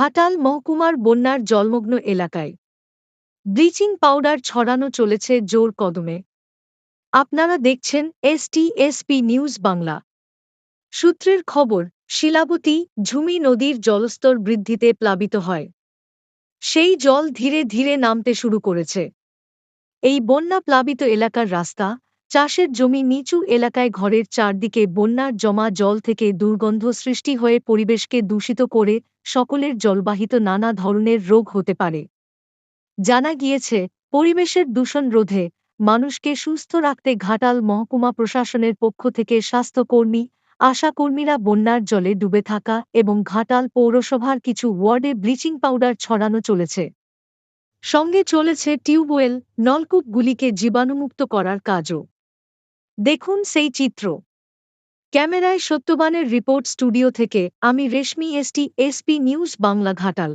ঘাটাল মহকুমার বন্যার জলমগ্ন এলাকায়। ব্লিচিং পাউডার ছড়ানো চলেছে জোর কদমে। আপনারা দেখছেন এসটিএসপি নিউজ বাংলা। সূত্রের খবর, শিলাবতী, ঝুমি নদীর জলস্তর বৃদ্ধিতে প্লাবিত হয়। সেই জল ধীরে ধীরে নামতে শুরু করেছে। এই বন্যা প্লাবিত এলাকার রাস্তা চাষের জমি নিচু এলাকায় ঘরের চারদিকে বন্যার জমা জল থেকে দুর্গন্ধ সৃষ্টি হয়ে পরিবেশকে দূষিত করে সকলের জলবাহিত নানা ধরনের রোগ হতে পারে। জানা গিয়েছে, পরিবেশের দূষণ রোধে মানুষকে সুস্থ রাখতে ঘাটাল মহকুমা প্রশাসনের পক্ষ থেকে স্বাস্থ্যকর্মী, আশাকর্মীরা বন্যার জলে ডুবে থাকা এবং ঘাটাল পৌরসভার কিছু ওয়ার্ডে ব্লিচিং পাউডার ছড়ানো চলেছে। সঙ্গে চলেছে টিউবওয়েল, নলকূপগুলিকে জীবাণুমুক্ত করার কাজও। দেখুন সেই চিত্র। ক্যামেরায় সত্যবানের রিপোর্ট স্টুডিও থেকে আমি Reshmi ST, SP news Bangla Ghatal.